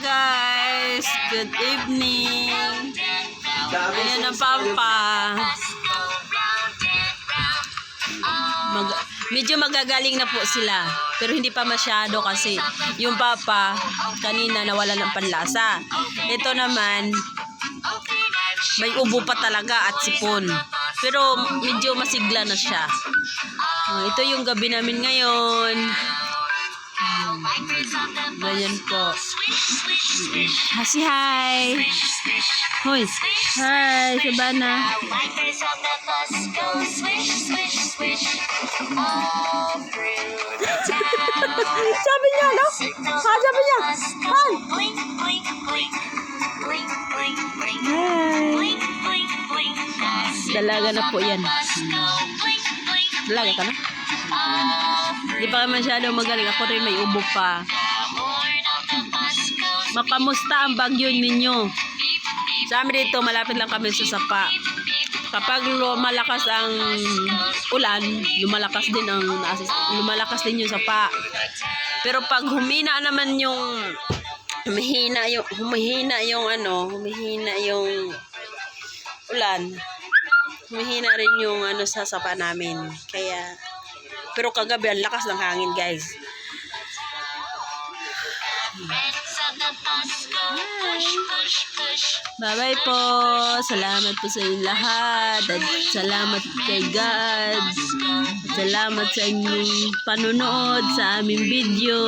guys! Good evening! Ayan ang papa. Mag medyo magagaling na po sila. Pero hindi pa masyado kasi yung papa kanina nawala ng panlasa. Ito naman may ubo pa talaga at sipon. Pero medyo masigla na siya. Oh, ito yung gabi namin ngayon. Ganyan po. Hasi hi. Hoy. Hi, Sabana. Sabi niya, no? Ha, sabi niya. Han. blink, blink, blink, blink, blink, blink, Hi. blink, blink, blink. The Dalaga na po yan. Dalaga ka na? All Di pa masyado magaling. Ako rin may ubo pa. Mapamusta ang bagyo ninyo? Sa amin dito, malapit lang kami sa sapa. Kapag lumalakas ang ulan, lumalakas din ang lumalakas din yung sapa. Pero pag humina naman yung humihina yung humihina yung ano, humihina yung ulan. Humihina rin yung ano sa sapa namin. Kaya pero kagabi ang lakas ng hangin, guys. Bye-bye po. Salamat po sa inyong lahat. At salamat kay God. At salamat sa inyong panunood sa aming video.